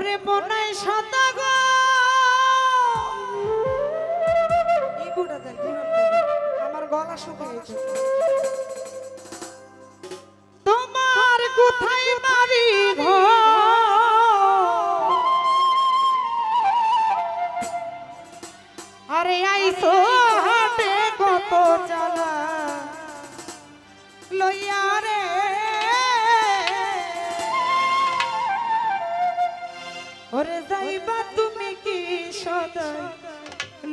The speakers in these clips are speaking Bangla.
ওরে আমার গলা শুকিয়েছে তোমার কোথায় বাড়ি ঘর?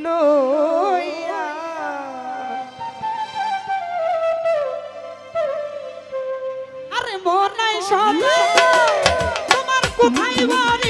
নইয়া। আরে মনে সদা তোমার কোথায় বাড়ি?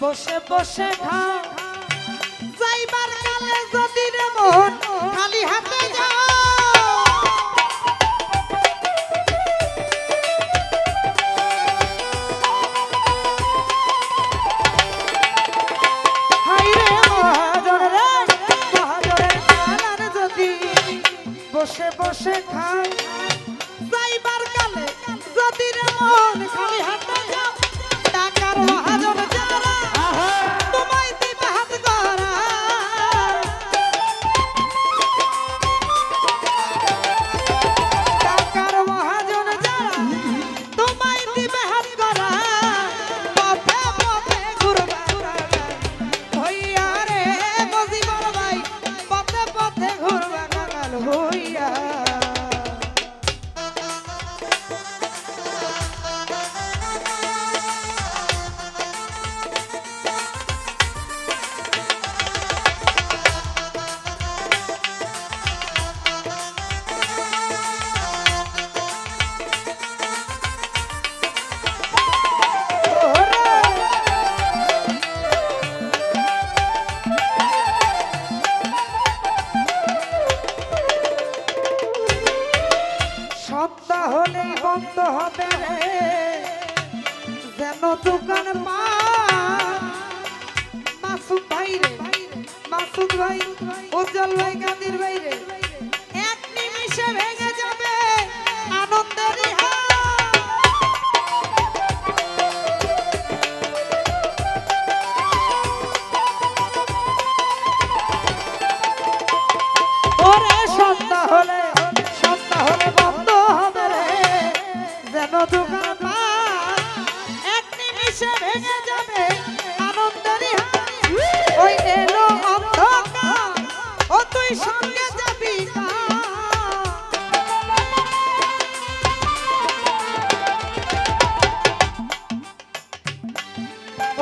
বসে বসে খাও যাইবার কালে যদি রে মন খালি হাতে যাও। বসে বসে খায় আমার মা। মাসুদ ভাই রে মাসুদ ভাই উজ্জ্বল ভাই কাদের ভাই রে।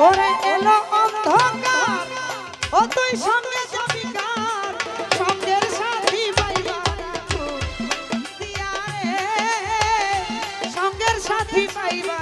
ওরে এলো অন্ধকার ও তুই সঙ্গে যাবি কার সঙ্গের সাথী পাইবা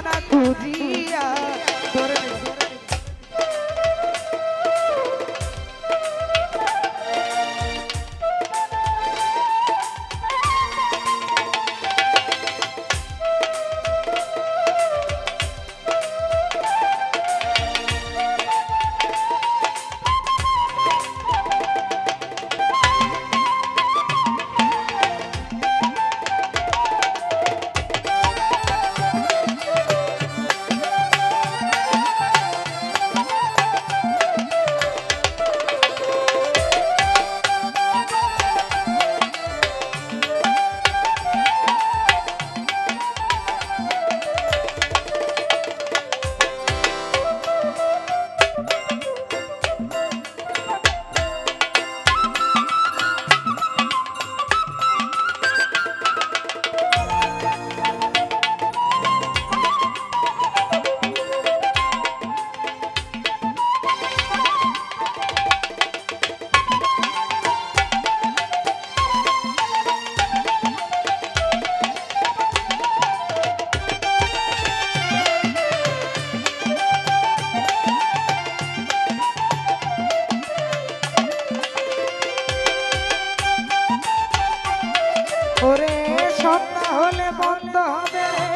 ওরে সন্ধ্যা হলে বন্ধ হবে রে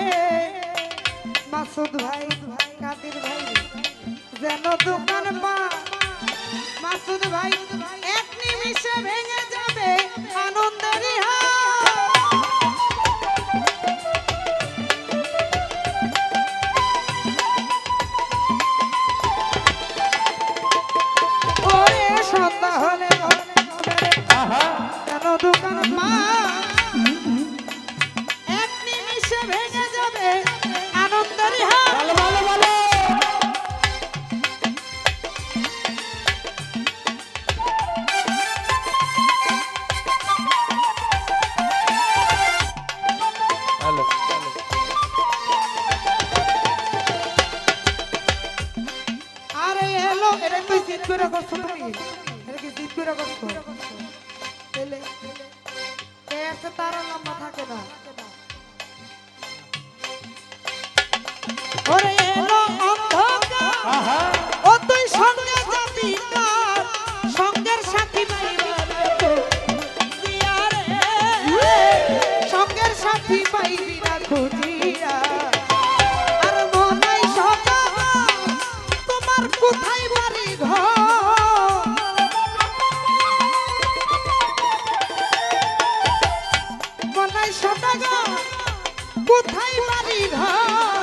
মাসুদ ভাই কাদির ভাই, যেন দোকান পা মাসুদ ভাই, এক নিমিষে ভেঙে যাবে আনন্দের হাত। করে করছ তুমি এটা কি জিত করে করছ আছে তার লম্বা থাকে না নাই কোথায় বাড়ি ঘর